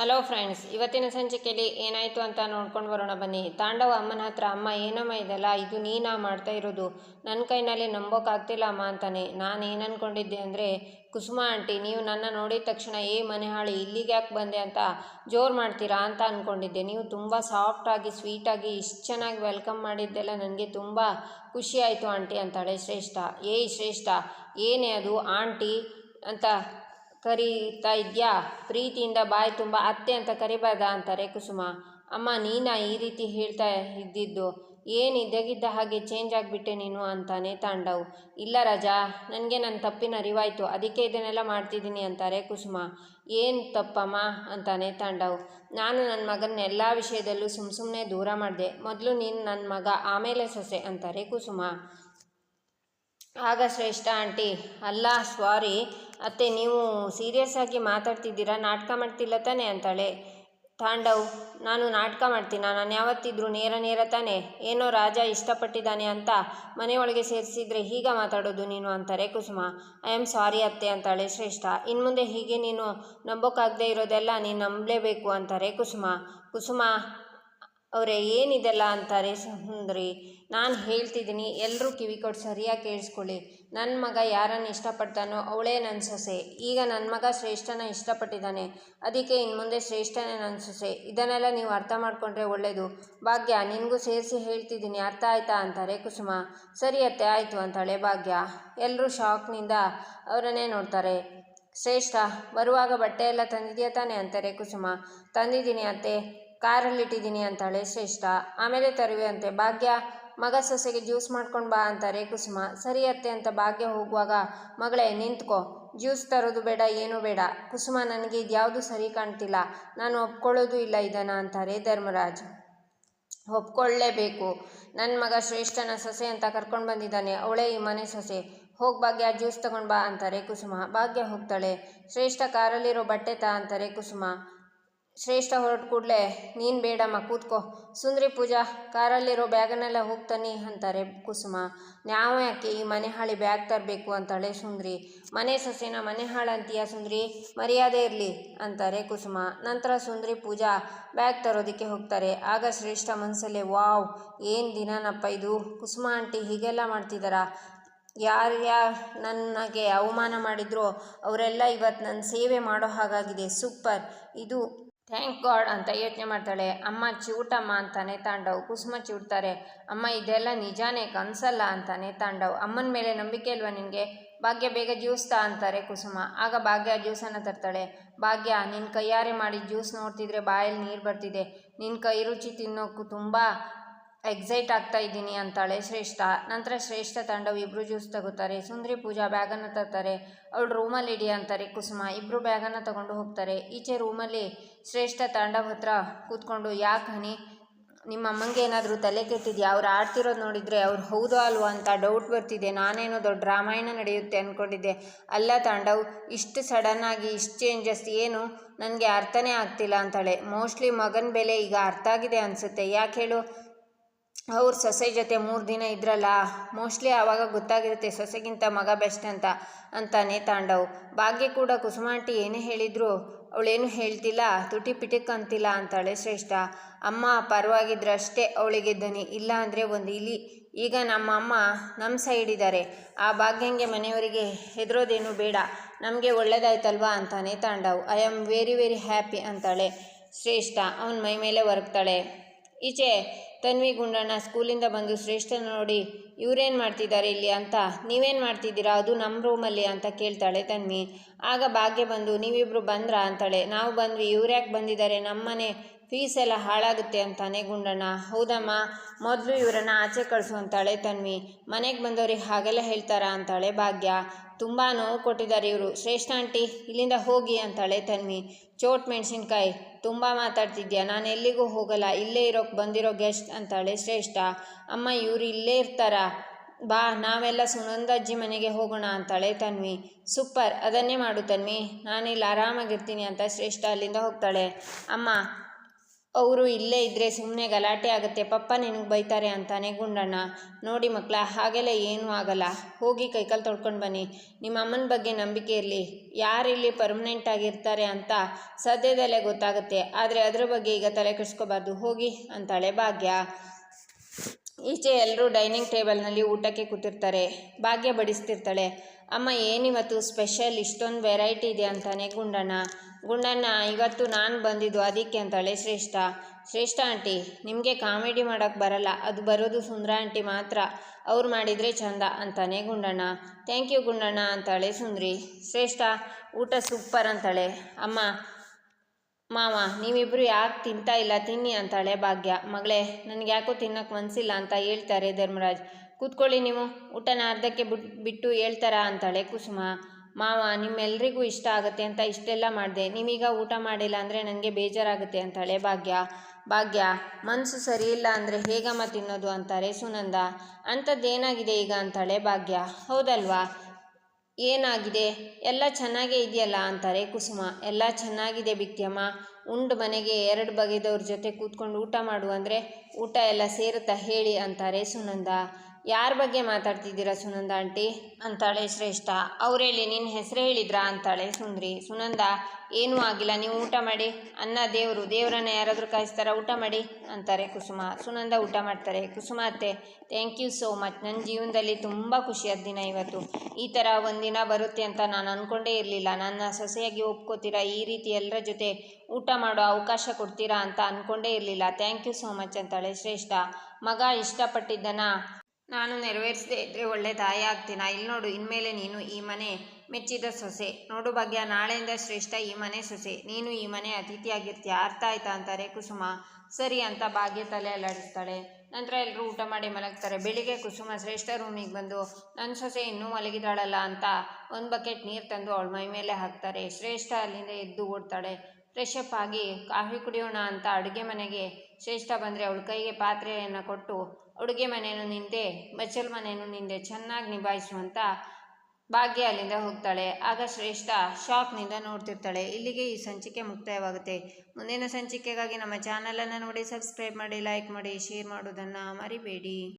Hello friends ಇವತ್ತಿನ ಸಂಚಿಕೆಯಲ್ಲಿ ಏನಾಯಿತು ಅಂತ ನೋಡ್ಕೊಂಡು ಬರೋಣ ಬನ್ನಿ. ತಾಂಡವ ಅಮ್ಮನ ಹತ್ರ, ಅಮ್ಮ, ಏನಮ್ಮ ಇದೆಲ್ಲ? ಇದು ನೀನಾ ಮಾಡ್ತಾ ಇರೋದು? ನನ್ನ ಕೈನಲ್ಲಿ ನಂಬೋಕ್ಕಾಗ್ತಿಲ್ಲ ಅಮ್ಮ ಅಂತಾನೆ. ನಾನು ಏನು ಅಂದ್ಕೊಂಡಿದ್ದೆ ಅಂದರೆ, ಕುಸುಮ ಆಂಟಿ, ನೀವು ನನ್ನ ನೋಡಿದ ತಕ್ಷಣ, ಏ ಮನೆ ಹಾಳಿ ಇಲ್ಲಿಗೆ ಯಾಕೆ ಬಂದೆ ಅಂತ ಜೋರು ಮಾಡ್ತೀರಾ ಅಂತ ಅಂದ್ಕೊಂಡಿದ್ದೆ ನೀವು ತುಂಬ ಸಾಫ್ಟಾಗಿ ಸ್ವೀಟಾಗಿ ಇಷ್ಟು ಚೆನ್ನಾಗಿ ವೆಲ್ಕಮ್ ಮಾಡಿದ್ದೆಲ್ಲ ನನಗೆ ತುಂಬ ಖುಷಿ ಆಯಿತು ಆಂಟಿ ಅಂತಾಳೆ ಶ್ರೇಷ್ಠ. ಏಯ್ ಶ್ರೇಷ್ಠ, ಏನೇ ಅದು? ಆಂಟಿ ಅಂತ ಕರೀತಾ ಇದೆಯಾ? ಪ್ರೀತಿಯಿಂದ ಬಾಯಿ ತುಂಬ ಅತ್ತೆ ಅಂತ ಕರಿಬಾರ್ದ ಅಂತಾರೆ ಕುಸುಮ. ಅಮ್ಮ, ನೀನಾ ಈ ರೀತಿ ಹೇಳ್ತಾ ಇದ್ದಿದ್ದು? ಏನು ಇದ್ದಗಿದ್ದ ಹಾಗೆ ಚೇಂಜ್ ಆಗಿಬಿಟ್ಟೆ ನೀನು ಅಂತಾನೆ ತಾಂಡವು. ಇಲ್ಲ ರಾಜಾ, ನನಗೆ ನನ್ನ ತಪ್ಪಿನ ಅರಿವಾಯಿತು, ಅದಕ್ಕೆ ಇದನ್ನೆಲ್ಲ ಮಾಡ್ತಿದ್ದೀನಿ ಅಂತಾರೆ ಕುಸುಮ. ಏನು ತಪ್ಪಮ್ಮ ಅಂತಾನೆ ತಾಂಡವು. ನಾನು ನನ್ನ ಮಗನ ಎಲ್ಲ ವಿಷಯದಲ್ಲೂ ಸುಮ್ಮ ಸುಮ್ಮನೆ ದೂರ ಮಾಡಿದೆ. ಮೊದಲು ನೀನು ನನ್ನ ಮಗ ಆಮೇಲೆ ಸೊಸೆ ಅಂತಾರೆ ಕುಸುಮ. ಆಗ ಶ್ರೇಷ್ಠ ಆಂಟಿ. ಅಲ್ಲ, ಸ್ವಾರಿ. ಅತ್ತೆ, ನೀವು ಸೀರಿಯಸ್ ಆಗಿ ಮಾತಾಡ್ತಿದ್ದೀರಾ? ನಾಟಕ ಮಾಡ್ತಿಲ್ಲ ತಾನೆ ಅಂತಾಳೆ. ತಾಂಡವ್, ನಾನು ನಾಟಕ ಮಾಡ್ತೀನ? ನಾನು ಯಾವತ್ತಿದ್ರೂ ನೇರ ನೇರ ತಾನೆ. ಏನೋ ರಾಜ ಇಷ್ಟಪಟ್ಟಿದ್ದಾನೆ ಅಂತ ಮನೆಯೊಳಗೆ ಸೇರಿಸಿದ್ರೆ ಹೀಗ ಮಾತಾಡೋದು ನೀನು ಅಂತಾರೆ ಕುಸುಮ. ಐ ಆಮ್ ಸಾರಿ ಅತ್ತೆ ಅಂತಾಳೆ ಶ್ರೇಷ್ಠ. ಇನ್ನು ಮುಂದೆ ಹೀಗೆ ನೀನು ನಂಬೋಕ್ಕಾಗದೆ ಇರೋದೆಲ್ಲ ನೀನು ನಂಬಲೇಬೇಕು ಅಂತಾರೆ ಕುಸುಮ. ಕುಸುಮ, ಅವರೇ, ಏನಿದೆಲ್ಲ ಅಂತಾರೆ ಸುಂದ್ರಿ. ನಾನು ಹೇಳ್ತಿದ್ದೀನಿ ಎಲ್ಲರೂ ಕಿವಿ ಕೊಟ್ಟು ಸರಿಯಾಗಿ ಕೇಳಿಸ್ಕೊಳ್ಳಿ. ನನ್ನ ಮಗ ಯಾರನ್ನು ಇಷ್ಟಪಡ್ತಾನೋ ಅವಳೇ ನನ್ನ ಸೊಸೆ. ಈಗ ನನ್ನ ಮಗ ಶ್ರೇಷ್ಠನ ಇಷ್ಟಪಟ್ಟಿದ್ದಾನೆ. ಅದಕ್ಕೆ ಇನ್ನು ಮುಂದೆ ಶ್ರೇಷ್ಠನೇ ನನ್ನ ಸೊಸೆ. ಇದನ್ನೆಲ್ಲ ನೀವು ಅರ್ಥ ಮಾಡಿಕೊಂಡ್ರೆ ಒಳ್ಳೆಯದು ಭಾಗ್ಯ, ನಿನಗೂ ಸೇರಿಸಿ ಹೇಳ್ತಿದ್ದೀನಿ, ಅರ್ಥ ಆಯ್ತಾ ಅಂತಾರೆ ಕುಸುಮ. ಸರಿ ಅತ್ತೆ, ಆಯಿತು ಅಂತಾಳೆ ಭಾಗ್ಯ. ಎಲ್ಲರೂ ಶಾಕ್ನಿಂದ ಅವರನ್ನೇ ನೋಡ್ತಾರೆ. ಶ್ರೇಷ್ಠ, ಬರುವಾಗ ಬಟ್ಟೆ ಎಲ್ಲ ತಂದಿದೆಯಾ ತಾನೆ ಅಂತಾರೆ ಕುಸುಮ. ತಂದಿದ್ದೀನಿ ಅತ್ತೆ, ಕಾರಲ್ಲಿಟ್ಟಿದ್ದೀನಿ ಅಂತಾಳೆ ಶ್ರೇಷ್ಠ. ಆಮೇಲೆ ತರುವೆ ಅಂತೆ. ಭಾಗ್ಯ ಮಗ ಸೊಸೆಗೆ ಜ್ಯೂಸ್ ಮಾಡ್ಕೊಂಡು ಬಾ ಅಂತಾರೆ ಕುಸುಮ. ಸರಿ ಅತ್ತೆ ಅಂತ ಭಾಗ್ಯ ಹೋಗುವಾಗ, ಮಗಳೇ, ನಿಂತ್ಕೋ. ಜ್ಯೂಸ್ ತರೋದು ಬೇಡ, ಏನೂ ಬೇಡ. ಕುಸುಮ, ನನಗೆ ಇದ್ಯಾವುದು ಸರಿ ಕಾಣ್ತಿಲ್ಲ. ನಾನು ಒಪ್ಕೊಳ್ಳೋದು ಇಲ್ಲ ಇದನ್ನು ಅಂತಾರೆ ಧರ್ಮರಾಜ್. ಒಪ್ಕೊಳ್ಳೇಬೇಕು. ನನ್ನ ಮಗ ಶ್ರೇಷ್ಠನ ಸೊಸೆ ಅಂತ ಕರ್ಕೊಂಡು ಬಂದಿದ್ದಾನೆ. ಅವಳೇ ಈ ಮನೆ ಸೊಸೆ. ಹೋಗಿ ಭಾಗ್ಯ ಜ್ಯೂಸ್ ತಗೊಂಡು ಬಾ ಅಂತಾರೆ ಕುಸುಮ. ಭಾಗ್ಯ ಹೋಗ್ತಾಳೆ. ಶ್ರೇಷ್ಠ ಕಾರಲ್ಲಿರೋ ಬಟ್ಟೆ ತಾ ಅಂತಾರೆ ಕುಸುಮ. ಶ್ರೇಷ್ಠ ಹೊರಟು ಕೂಡಲೇ, ನೀನು ಬೇಡಮ್ಮ, ಕೂತ್ಕೋ. ಸುಂದ್ರಿ ಪೂಜಾ, ಕಾರಲ್ಲಿರೋ ಬ್ಯಾಗನ್ನೆಲ್ಲ ಹೋಗ್ತಾನೆ ಅಂತಾರೆ ಕುಸುಮ. ನಾವು ಯಾಕೆ ಈ ಮನೆ ಹಾಳಿ ಬ್ಯಾಗ್ ತರಬೇಕು? ಅಂತಾಳೆ ಸುಂದ್ರಿ. ಮನೆ ಸೊಸೆನ ಮನೆ ಹಾಳಂತೀಯ ಅಂತೀಯ ಸುಂದ್ರಿ? ಮರ್ಯಾದೆ ಇರಲಿ ಅಂತಾರೆ ಕುಸುಮ. ನಂತರ ಸುಂದ್ರಿ ಪೂಜಾ ಬ್ಯಾಗ್ ತರೋದಕ್ಕೆ ಹೋಗ್ತಾರೆ. ಆಗ ಶ್ರೇಷ್ಠ ಮನಸ್ಸಲ್ಲೇ ವಾವ್, ಏನು ದಿನನಪ್ಪ ಇದು? ಕುಸುಮ ಆಂಟಿ ಹೀಗೆಲ್ಲ ಮಾಡ್ತಿದ್ದಾರಾ ಯಾರ್ಯಾರು ನನಗೆ ಅವಮಾನ ಮಾಡಿದ್ರೋ, ಅವರೆಲ್ಲ ಇವತ್ತು ನನ್ನ ಸೇವೆ ಮಾಡೋ ಹಾಗಾಗಿದೆ. ಸೂಪರ್. ಇದು ಥ್ಯಾಂಕ್ ಗಾಡ್ ಅಂತ ಯೋಚನೆ ಮಾಡ್ತಾಳೆ. ಅಮ್ಮ ಚಿವುಟಮ್ಮ ಅಂತಾನೆ ತಾಂಡವ್. ಕುಸುಮ ಚಿವುಡ್ತಾರೆ. ಅಮ್ಮ, ಇದೆಲ್ಲ ನಿಜಾನೇ ಕನ್ಸಲ್ಲ ಅಂತಾನೆ ತಾಂಡವ್. ಅಮ್ಮನ ಮೇಲೆ ನಂಬಿಕೆ ಇಲ್ವಾ ನಿನಗೆ? ಭಾಗ್ಯ ಬೇಗ ಜ್ಯೂಸ್ತಾ ಅಂತಾರೆ ಕುಸುಮ. ಆಗ ಭಾಗ್ಯ ಜ್ಯೂಸನ್ನು ತರ್ತಾಳೆ. ಭಾಗ್ಯ ನಿನ್ನ ಕೈಯಾರೆ ಮಾಡಿ ಜ್ಯೂಸ್ ನೋಡ್ತಿದ್ರೆ ಬಾಯಲ್ಲಿ ನೀರು ಬರ್ತಿದೆ. ನಿನ್ನ ಕೈ ರುಚಿ ತಿನ್ನೋಕ್ಕೂ ತುಂಬ ಎಕ್ಸೈಟ್ ಆಗ್ತಾ ಇದ್ದೀನಿ ಅಂತಾಳೆ ಶ್ರೇಷ್ಠ. ನಂತರ ಶ್ರೇಷ್ಠ ತಂಡವು ಇಬ್ಬರು ಜ್ಯೂಸ್ ತಗೋತಾರೆ. ಸುಂದರಿ ಪೂಜಾ ಬ್ಯಾಗನ್ನು ತರ್ತಾರೆ. ಅವಳು ರೂಮಲ್ಲಿ ಇಡಿ ಅಂತಾರೆ ಕುಸುಮ. ಇಬ್ಬರು ಬ್ಯಾಗನ್ನು ತಗೊಂಡು ಹೋಗ್ತಾರೆ. ಈಚೆ ರೂಮಲ್ಲಿ ಶ್ರೇಷ್ಠ ತಂಡವ ಹತ್ರ ಕೂತ್ಕೊಂಡು, ಯಾಕೆ ಹನಿ? ನಿಮ್ಮ ಅಮ್ಮಂಗೆ ಏನಾದರೂ ತಲೆ ಕೆಟ್ಟಿದ್ಯಾ? ಅವ್ರು ಆಡ್ತಿರೋದು ನೋಡಿದರೆ ಅವ್ರು ಹೌದು ಅಲ್ವಾ ಅಂತ ಡೌಟ್ ಬರ್ತಿದೆ. ನಾನೇನೋ ದೊಡ್ಡ ರಾಮಾಯಣ ನಡೆಯುತ್ತೆ ಅಂದ್ಕೊಂಡಿದ್ದೆ ಅಲ್ಲ ತಾಂಡವ್, ಇಷ್ಟು ಸಡನ್ನಾಗಿ ಇಷ್ಟು ಚೇಂಜಸ್ ಏನು? ನನಗೆ ಅರ್ಥನೇ ಆಗ್ತಿಲ್ಲ ಅಂತಾಳೆ. ಮೋಸ್ಟ್ಲಿ ಮಗನ ಬೆಲೆ ಈಗ ಅರ್ಥ ಆಗಿದೆ ಅನಿಸುತ್ತೆ. ಯಾಕೆ ಹೇಳು? ಅವ್ರ ಸೊಸೆ ಜೊತೆ ಮೂರು ದಿನ ಇದ್ರಲ್ಲ, ಮೋಸ್ಟ್ಲಿ ಆವಾಗ ಗೊತ್ತಾಗಿರುತ್ತೆ ಸೊಸೆಗಿಂತ ಮಗ ಬೆಸ್ಟ್ ಅಂತ, ಅಂತಾನೆ ತಾಂಡವ್. ಭಾಗ್ಯ ಕೂಡ ಕುಸುಮಾಂಟಿ ಏನೇ ಹೇಳಿದ್ರು, ಅವಳೇನು ಹೇಳ್ತಿಲ್ಲ, ತುಟಿ ಪಿಟಿಕ್ ಅಂತಿಲ್ಲ ಅಂತಾಳೆ ಶ್ರೇಷ್ಠ. ಅಮ್ಮ ಪರವಾಗಿದ್ರೆ ಅಷ್ಟೇ ಅವಳಿಗೆ ದನಿ ಇಲ್ಲ ಅಂದರೆ ಒಂದು ಇಲಿ. ಈಗ ನಮ್ಮ ಅಮ್ಮ ನಮ್ಮ ಸೈಡ್ ಇದ್ದಾರೆ ಆ ಭಾಗ್ಯಂಗೆ ಮನೆಯವರಿಗೆ ಹೆದರೋದೇನು ಬೇಡ. ನಮಗೆ ಒಳ್ಳೇದಾಯ್ತಲ್ವಾ ಅಂತಾನೆ Tandav. I am very very happy ಅಂತಾಳೆ ಶ್ರೇಷ್ಠ. ಅವನ ಮೈ ಮೇಲೆ ಹೊರಗ್ತಾಳೆ ಈಚೆ ತನ್ವಿ ಗುಂಡಣ್ಣ ಸ್ಕೂಲಿಂದ ಬಂದು ಶ್ರೇಷ್ಠ ನೋಡಿ, ಇವರೇನು ಮಾಡ್ತಿದ್ದಾರೆ ಇಲ್ಲಿ ಅಂತ, ನೀವೇನು ಮಾಡ್ತಿದ್ದೀರಾ? ಅದು ನಮ್ಮ ರೂಮಲ್ಲಿ ಅಂತ ಕೇಳ್ತಾಳೆ ತನ್ವಿ. ಆಗ ಭಾಗ್ಯ ಬಂದು ನೀವಿಬ್ಬರು ಬಂದ್ರಾ? ಅಂತಾಳೆ. ನಾವು ಬಂದ್ವಿ. ಇವ್ರ್ಯಾಕೆ ಬಂದಿದ್ದಾರೆ? ನಮ್ಮನೆ ಫೀಸ್ ಎಲ್ಲ ಹಾಳಾಗುತ್ತೆ ಅಂತಾನೆ ಗುಂಡಣ್ಣ. ಹೌದಮ್ಮ, ಮೊದಲು ಇವರನ್ನು ಆಚೆ ಕಳಿಸು ಅಂತಾಳೆ ತನ್ವಿ. ಮನೆಗೆ ಬಂದವ್ರಿಗೆ ಹಾಗೆಲ್ಲ ಹೇಳ್ತಾರಾ ಅಂತಾಳೆ ಭಾಗ್ಯ. ತುಂಬ ನೋವು ಕೊಟ್ಟಿದ್ದಾರೆ ಇವರು. ಶ್ರೇಷ್ಠ ಆಂಟಿ, ಇಲ್ಲಿಂದ ಹೋಗಿ ಅಂತಾಳೆ ತನ್ವಿ. ಚೋಟ್ ಮೆಣಸಿನ್ಕಾಯಿ, ತುಂಬ ಮಾತಾಡ್ತಿದ್ಯಾ? ನಾನು ಎಲ್ಲಿಗೂ ಹೋಗಲ್ಲ, ಇಲ್ಲೇ ಇರೋಕ್ಕೆ ಬಂದಿರೋ ಗೆಸ್ಟ್ ಅಂತಾಳೆ ಶ್ರೇಷ್ಠ. ಅಮ್ಮ, ಇವರು ಇಲ್ಲೇ ಇರ್ತಾರಾ? ಬಾ, ನಾವೆಲ್ಲ ಸುನಂದಜ್ಜಿ ಮನೆಗೆ ಹೋಗೋಣ ಅಂತಾಳೆ ತನ್ವಿ. ಸೂಪರ್, ಅದನ್ನೇ ಮಾಡು ತನ್ವಿ. ನಾನಿಲ್ಲಿ ಆರಾಮಾಗಿರ್ತೀನಿ ಅಂತ ಶ್ರೇಷ್ಠ ಅಲ್ಲಿಂದ ಹೋಗ್ತಾಳೆ. ಅಮ್ಮ ಅವರು ಇಲ್ಲೇ ಇದ್ದರೆ ಸುಮ್ಮನೆ ಗಲಾಟೆ ಆಗುತ್ತೆ. ಪಪ್ಪ ನಿನಗೆ ಬೈತಾರೆ ಅಂತಾನೆ ಗುಂಡಣ್ಣ. ನೋಡಿ ಮಕ್ಕಳ, ಹಾಗೆಲ್ಲ ಏನೂ ಆಗಲ್ಲ. ಹೋಗಿ ಕೈಕಾಲು ತೊಳ್ಕೊಂಡು ಬನ್ನಿ. ನಿಮ್ಮ ಅಮ್ಮನ ಬಗ್ಗೆ ನಂಬಿಕೆ ಇರಲಿ. ಯಾರಿಲ್ಲಿ ಪರ್ಮನೆಂಟ್ ಆಗಿರ್ತಾರೆ ಅಂತ ಸದ್ಯದಲ್ಲೇ ಗೊತ್ತಾಗುತ್ತೆ. ಆದರೆ ಅದ್ರ ಬಗ್ಗೆ ಈಗ ತಲೆ ಕೆಡಿಸ್ಕೋಬಾರ್ದು. ಹೋಗಿ ಅಂತಾಳೆ ಭಾಗ್ಯ. ಈಚೆ ಎಲ್ಲರೂ ಡೈನಿಂಗ್ ಟೇಬಲ್ನಲ್ಲಿ ಊಟಕ್ಕೆ ಕೂತಿರ್ತಾರೆ. ಭಾಗ್ಯ ಬಡಿಸ್ತಿರ್ತಾಳೆ. ಅಮ್ಮ, ಏನಿವತ್ತು ಸ್ಪೆಷಲ್? ಇಷ್ಟೊಂದು ವೆರೈಟಿ ಇದೆ ಅಂತಾನೆ ಗುಂಡಣ್ಣ. ಗುಂಡಣ್ಣ, ಇವತ್ತು ನಾನು ಬಂದಿದ್ದು ಅದಕ್ಕೆ ಅಂತಾಳೆ ಶ್ರೇಷ್ಠ. ಶ್ರೇಷ್ಠ ಆಂಟಿ, ನಿಮಗೆ ಕಾಮಿಡಿ ಮಾಡೋಕ್ಕೆ ಬರಲ್ಲ, ಅದು ಬರೋದು ಸುಂದ್ರ ಆಂಟಿ ಮಾತ್ರ. ಅವ್ರು ಮಾಡಿದರೆ ಚಂದ ಅಂತಾನೆ ಗುಂಡಣ್ಣ. ಥ್ಯಾಂಕ್ ಯು ಗುಂಡಣ್ಣ ಅಂತಾಳೆ ಸುಂದ್ರಿ. ಶ್ರೇಷ್ಠ, ಊಟ ಸೂಪರ್ ಅಂತಾಳೆ. ಅಮ್ಮ, ಮಾವ ನೀವಿಬ್ಬರು ಯಾಕೆ ತಿಂತಾ ಇಲ್ಲ, ತಿನ್ನಿ ಅಂತಾಳೆ ಭಾಗ್ಯ. ಮಗಳೇ, ನನಗೆ ಯಾಕೋ ತಿನ್ನಕ್ಕೆ ಮನಸ್ಸಿಲ್ಲ ಅಂತ ಹೇಳ್ತಾರೆ ಧರ್ಮರಾಜ್. ಕೂತ್ಕೊಳ್ಳಿ ನೀವು, ಊಟನ ಅರ್ಧಕ್ಕೆ ಬಿಟ್, ಬಿಟ್ಟು ಹೇಳ್ತಾರಾ ಅಂತಾಳೆ ಕುಸುಮ. ಮಾವ, ನಿಮ್ಮೆಲ್ರಿಗೂ ಇಷ್ಟ ಆಗುತ್ತೆ ಅಂತ ಇಷ್ಟೆಲ್ಲ ಮಾಡಿದೆ. ನಿಮೀಗ ಊಟ ಮಾಡಿಲ್ಲ ಅಂದರೆ ನನಗೆ ಬೇಜಾರಾಗುತ್ತೆ ಅಂತಾಳೆ ಭಾಗ್ಯ. ಭಾಗ್ಯ ಮನಸ್ಸು ಸರಿ ಇಲ್ಲ ಅಂದರೆ ಹೇಗಮ್ಮ ತಿನ್ನೋದು ಅಂತಾರೆ ಸುನಂದ. ಅಂಥದ್ದೇನಾಗಿದೆ ಈಗ ಅಂತಾಳೆ ಭಾಗ್ಯ. ಹೌದಲ್ವಾ? ಏನಾಗಿದೆ? ಎಲ್ಲ ಚೆನ್ನಾಗೇ ಇದೆಯಲ್ಲ ಅಂತಾರೆ ಕುಸುಮ. ಎಲ್ಲ ಚೆನ್ನಾಗಿದೆ ಬಿಕ್ತಿಯಮ್ಮ ಉಂಡು ಮನೆಗೆ ಎರಡು ಬಗೆದವ್ರ ಜೊತೆ ಕೂತ್ಕೊಂಡು ಊಟ ಮಾಡು ಅಂದರೆ ಊಟ ಎಲ್ಲ ಸೇರುತ್ತಾ ಹೇಳಿ ಅಂತಾರೆ ಸುನಂದ. ಯಾರ ಬಗ್ಗೆ ಮಾತಾಡ್ತಿದ್ದೀರಾ ಸುನಂದ ಆಂಟಿ? ಅಂತಾಳೆ ಶ್ರೇಷ್ಠ. ಅವ್ರು ನಿನ್ನ ಹೆಸರು ಹೇಳಿದ್ರಾ? ಅಂತಾಳೆ ಸುಂದ್ರಿ. ಸುನಂದ, ಏನೂ ಆಗಿಲ್ಲ, ನೀವು ಊಟ ಮಾಡಿ. ಅನ್ನ, ದೇವರು, ದೇವರನ್ನ ಯಾರಾದರೂ ಕಾಯಿಸ್ತಾರ? ಊಟ ಮಾಡಿ, ಅಂತಾರೆ ಕುಸುಮ. ಸುನಂದ ಊಟ ಮಾಡ್ತಾರೆ. ಕುಸುಮ ಅತ್ತೆ ಥ್ಯಾಂಕ್ ಯು ಸೋ ಮಚ್ ನನ್ನ ಜೀವನದಲ್ಲಿ ತುಂಬ ಖುಷಿಯಾದ ದಿನ ಇವತ್ತು. ಈ ಥರ ಒಂದಿನ ಬರುತ್ತೆ ಅಂತ ನಾನು ಅಂದ್ಕೊಂಡೇ ಇರಲಿಲ್ಲ. ನನ್ನ ಸೊಸೆಯಾಗಿ ಒಪ್ಕೋತೀರಾ? ಈ ರೀತಿ ಎಲ್ಲರ ಜೊತೆ ಊಟ ಮಾಡೋ ಅವಕಾಶ ಕೊಡ್ತೀರಾ ಅಂತ ಅಂದ್ಕೊಂಡೇ ಇರಲಿಲ್ಲ. ಥ್ಯಾಂಕ್ ಯು ಸೋ ಮಚ್ ಅಂತಾಳೆ ಶ್ರೇಷ್ಠ. ಮಗ ಇಷ್ಟಪಟ್ಟಿದ್ದನ್ನು ನಾನು ನೆರವೇರಿಸದೇ ಇದ್ದರೆ ಒಳ್ಳೆ ತಾಯಿ ಆಗ್ತೀನ? ಇಲ್ಲಿ ನೋಡು, ಇನ್ಮೇಲೆ ನೀನು ಈ ಮನೆ ಮೆಚ್ಚಿದ ಸೊಸೆ. ನೋಡು ಭಾಗ್ಯ, ನಾಳೆಯಿಂದ ಶ್ರೇಷ್ಠ ಈ ಮನೆ ಸೊಸೆ. ನೀನು ಈ ಮನೆ ಅತಿಥಿಯಾಗಿರ್ತೀಯ. ಅರ್ಥ ಆಯ್ತಾ ಅಂತಾರೆ ಕುಸುಮ. ಸರಿ ಅಂತ ಭಾಗ್ಯ ತಲೆ ಅಲ್ಲಾಡಿಸ್ತಾಳೆ. ನಂತರ ಎಲ್ಲರೂ ಊಟ ಮಾಡಿ ಮಲಗ್ತಾರೆ. ಬೆಳಿಗ್ಗೆ ಕುಸುಮ ಶ್ರೇಷ್ಠ ರೂಮಿಗೆ ಬಂದು ನನ್ನ ಸೊಸೆ ಇನ್ನೂ ಮಲಗಿದಾಳಲ್ಲ ಅಂತ ಒಂದು ಬಕೆಟ್ ನೀರು ತಂದು ಅವಳ ಮೈ ಮೇಲೆ ಹಾಕ್ತಾರೆ. ಶ್ರೇಷ್ಠ ಅಲ್ಲಿಂದ ಎದ್ದು ಓಡ್ತಾಳೆ. ಫ್ರೆಶ್ ಅಪ್ ಆಗಿ ಕಾಫಿ ಕುಡಿಯೋಣ ಅಂತ ಅಡುಗೆ ಮನೆಗೆ ಶ್ರೇಷ್ಠ ಬಂದರೆ ಅವಳ ಕೈಗೆ ಪಾತ್ರೆಯನ್ನು ಕೊಟ್ಟು ಅಡುಗೆ ಮನೆಯನ್ನು ನಿಂದೆ, ಬಚ್ಚಲ್ ಮನೆಯನ್ನು ನಿಂದೆ ಚೆನ್ನಾಗಿ ನಿಭಾಯಿಸುವಂತ ಭಾಗ್ಯ ಅಲ್ಲಿಂದ ಹೋಗ್ತಾಳೆ. ಆಗ ಶ್ರೇಷ್ಠ ಶಾಕ್ನಿಂದ ನೋಡ್ತಿರ್ತಾಳೆ, ಇಲ್ಲಿಗೆ ಈ ಸಂಚಿಕೆ ಮುಕ್ತಾಯವಾಗುತ್ತೆ. ಮುಂದಿನ ಸಂಚಿಕೆಗಾಗಿ ನಮ್ಮ ಚಾನಲನ್ನು ನೋಡಿ, ಸಬ್ಸ್ಕ್ರೈಬ್ ಮಾಡಿ, ಲೈಕ್ ಮಾಡಿ, ಶೇರ್ ಮಾಡೋದನ್ನು ಮರಿಬೇಡಿ.